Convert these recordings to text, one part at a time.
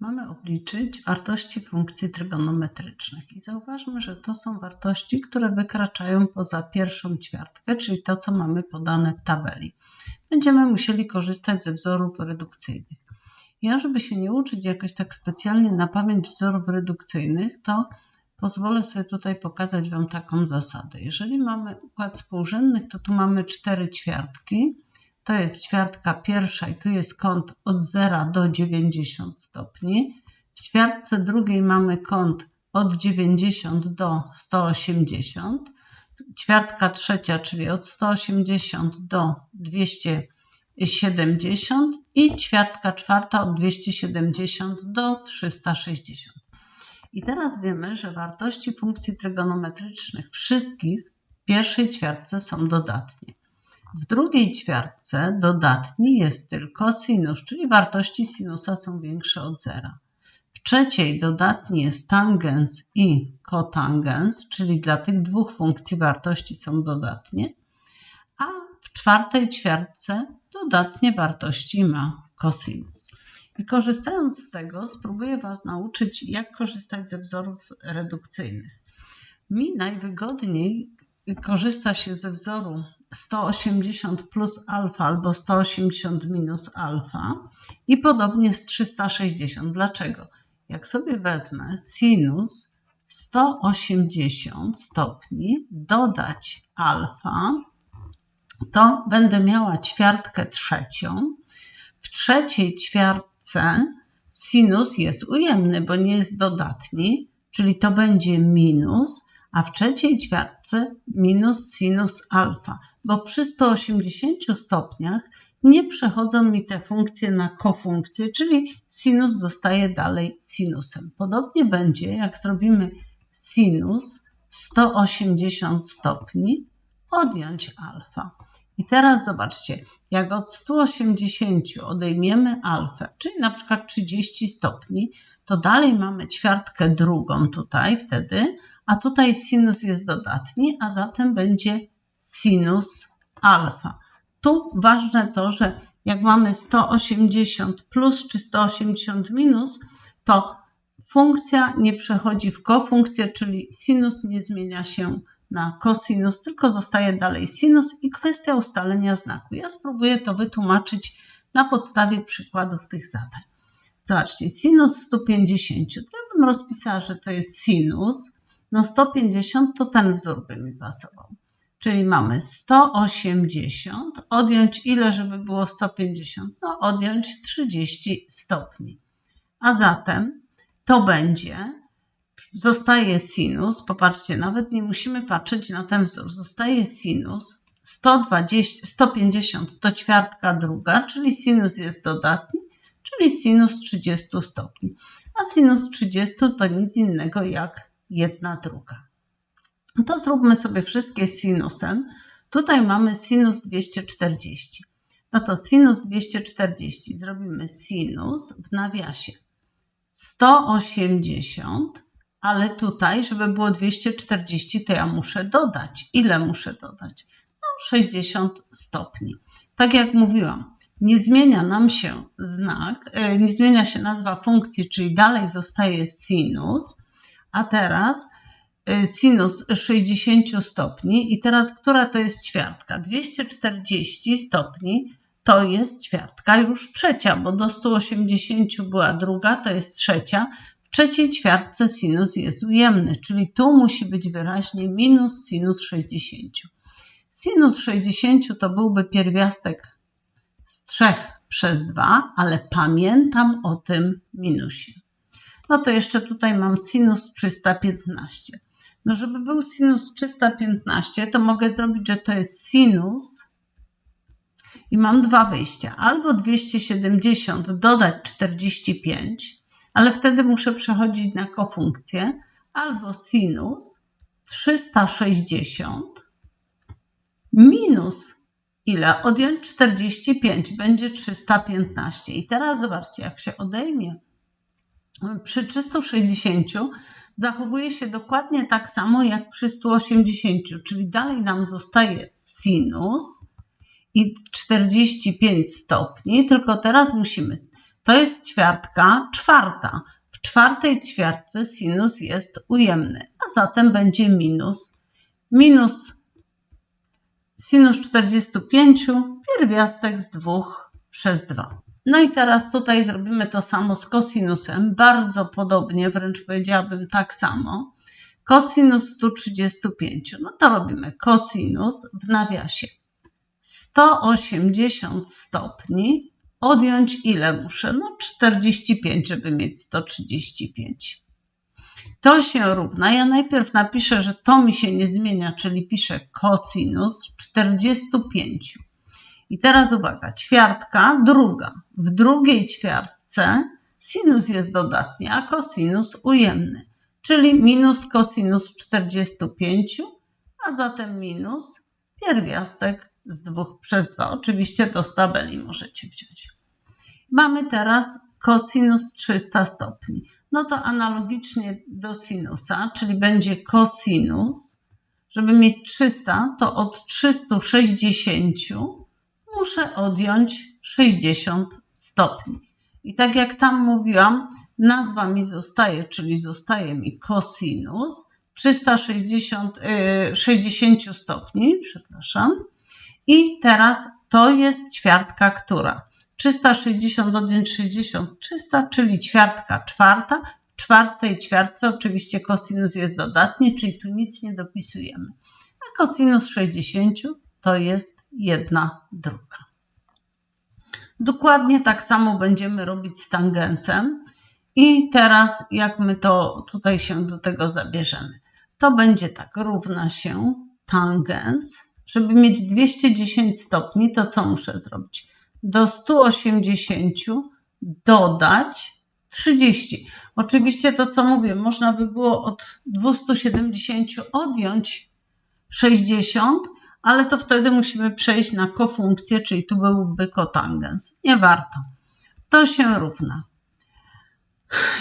mamy obliczyć wartości funkcji trygonometrycznych. I zauważmy, że to są wartości, które wykraczają poza pierwszą ćwiartkę, czyli to, co mamy podane w tabeli. Będziemy musieli korzystać ze wzorów redukcyjnych. Ja, żeby się nie uczyć jakoś tak specjalnie na pamięć wzorów redukcyjnych, to pozwolę sobie tutaj pokazać Wam taką zasadę. Jeżeli mamy układ współrzędnych, to tu mamy cztery ćwiartki to jest ćwiartka pierwsza i tu jest kąt od 0 do 90 stopni. W ćwiartce drugiej mamy kąt od 90 do 180. Ćwiartka trzecia, czyli od 180 do 270 i ćwiartka czwarta od 270 do 360. I teraz wiemy, że wartości funkcji trygonometrycznych wszystkich w pierwszej ćwiartce są dodatnie. W drugiej ćwiartce dodatni jest tylko sinus, czyli wartości sinusa są większe od zera. W trzeciej dodatni jest tangens i kotangens, czyli dla tych dwóch funkcji wartości są dodatnie, a w czwartej ćwiartce dodatnie wartości ma cosinus. I korzystając z tego, spróbuję Was nauczyć, jak korzystać ze wzorów redukcyjnych. Mi najwygodniej korzysta się ze wzoru 180 plus alfa albo 180 minus alfa i podobnie z 360. Dlaczego? Jak sobie wezmę sinus 180 stopni dodać alfa, to będę miała ćwiartkę trzecią. W trzeciej ćwiartce sinus jest ujemny, bo nie jest dodatni, czyli to będzie minus a w trzeciej ćwiartce minus sinus alfa, bo przy 180 stopniach nie przechodzą mi te funkcje na kofunkcje, czyli sinus zostaje dalej sinusem. Podobnie będzie, jak zrobimy sinus 180 stopni, odjąć alfa. I teraz zobaczcie, jak od 180 odejmiemy alfę, czyli na przykład 30 stopni, to dalej mamy ćwiartkę drugą tutaj wtedy, a tutaj sinus jest dodatni, a zatem będzie sinus alfa. Tu ważne to, że jak mamy 180 plus czy 180 minus, to funkcja nie przechodzi w kofunkcję, czyli sinus nie zmienia się na kosinus, tylko zostaje dalej sinus i kwestia ustalenia znaku. Ja spróbuję to wytłumaczyć na podstawie przykładów tych zadań. Zobaczcie, sinus 150, to ja bym rozpisała, że to jest sinus, no 150 to ten wzór by mi pasował. Czyli mamy 180, odjąć ile, żeby było 150? No odjąć 30 stopni. A zatem to będzie, zostaje sinus, popatrzcie, nawet nie musimy patrzeć na ten wzór, zostaje sinus 120, 150 to ćwiartka druga, czyli sinus jest dodatni, czyli sinus 30 stopni. A sinus 30 to nic innego jak jedna druga. No to zróbmy sobie wszystkie sinusem. Tutaj mamy sinus 240. No to sinus 240 zrobimy sinus w nawiasie 180, ale tutaj, żeby było 240, to ja muszę dodać. Ile muszę dodać? No 60 stopni. Tak jak mówiłam, nie zmienia nam się znak, e, nie zmienia się nazwa funkcji, czyli dalej zostaje sinus, a teraz y, sinus 60 stopni i teraz która to jest ćwiartka? 240 stopni to jest ćwiartka już trzecia, bo do 180 była druga, to jest trzecia. W trzeciej ćwiartce sinus jest ujemny, czyli tu musi być wyraźnie minus sinus 60. Sinus 60 to byłby pierwiastek z 3 przez 2, ale pamiętam o tym minusie no to jeszcze tutaj mam sinus 315. No żeby był sinus 315, to mogę zrobić, że to jest sinus i mam dwa wyjścia. Albo 270 dodać 45, ale wtedy muszę przechodzić na kofunkcję, albo sinus 360 minus ile? Odjąć 45 będzie 315. I teraz zobaczcie, jak się odejmie przy 360 zachowuje się dokładnie tak samo jak przy 180, czyli dalej nam zostaje sinus i 45 stopni, tylko teraz musimy To jest ćwiartka czwarta. W czwartej ćwiartce sinus jest ujemny, a zatem będzie minus. Minus sinus 45 pierwiastek z 2 przez 2. No i teraz tutaj zrobimy to samo z kosinusem, bardzo podobnie, wręcz powiedziałabym tak samo. Kosinus 135, no to robimy kosinus w nawiasie 180 stopni, odjąć ile muszę? No 45, żeby mieć 135. To się równa, ja najpierw napiszę, że to mi się nie zmienia, czyli piszę kosinus 45. I teraz uwaga, ćwiartka druga. W drugiej ćwiartce sinus jest dodatni, a kosinus ujemny, czyli minus kosinus 45, a zatem minus pierwiastek z 2 przez 2. Oczywiście z tabeli możecie wziąć. Mamy teraz kosinus 300 stopni. No to analogicznie do sinusa, czyli będzie kosinus. Żeby mieć 300, to od 360 muszę odjąć 60 stopni. I tak jak tam mówiłam, nazwa mi zostaje, czyli zostaje mi kosinus 360 60 y, stopni, przepraszam. I teraz to jest ćwiartka, która 360 odjąć 60, 300, czyli ćwiartka czwarta. W czwartej ćwiartce oczywiście kosinus jest dodatni, czyli tu nic nie dopisujemy. A kosinus 60 to jest jedna druga. Dokładnie tak samo będziemy robić z tangensem. I teraz jak my to tutaj się do tego zabierzemy? To będzie tak, równa się tangens. Żeby mieć 210 stopni, to co muszę zrobić? Do 180 dodać 30. Oczywiście to, co mówię, można by było od 270 odjąć 60, ale to wtedy musimy przejść na kofunkcję, czyli tu byłby kotangens. Nie warto. To się równa.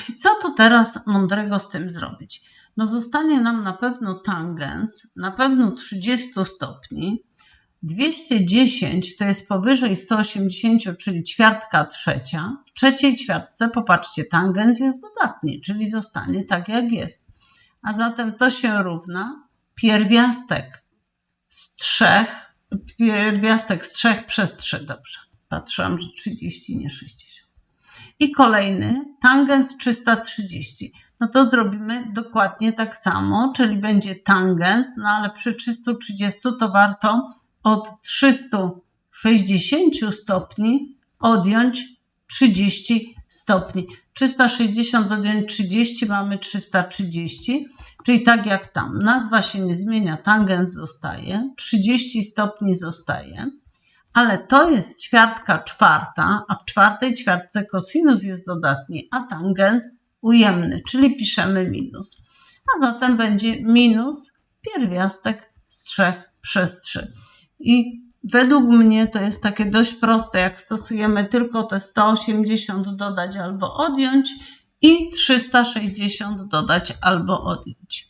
I co tu teraz mądrego z tym zrobić? No zostanie nam na pewno tangens, na pewno 30 stopni. 210 to jest powyżej 180, czyli ćwiartka trzecia. W trzeciej ćwiartce, popatrzcie, tangens jest dodatni, czyli zostanie tak jak jest. A zatem to się równa pierwiastek z 3, pierwiastek z 3 przez 3, dobrze. Patrzyłam, że 30, nie 60. I kolejny, tangens 330. No to zrobimy dokładnie tak samo, czyli będzie tangens, no ale przy 330 to warto od 360 stopni odjąć 30 stopni. 360 odjąć 30 mamy 330, czyli tak jak tam. Nazwa się nie zmienia, tangens zostaje, 30 stopni zostaje, ale to jest ćwiartka czwarta, a w czwartej ćwiartce kosinus jest dodatni, a tangens ujemny, czyli piszemy minus. A zatem będzie minus pierwiastek z 3 przez 3. I według mnie to jest takie dość proste, jak stosujemy tylko te 180 dodać albo odjąć i 360 dodać albo odjąć.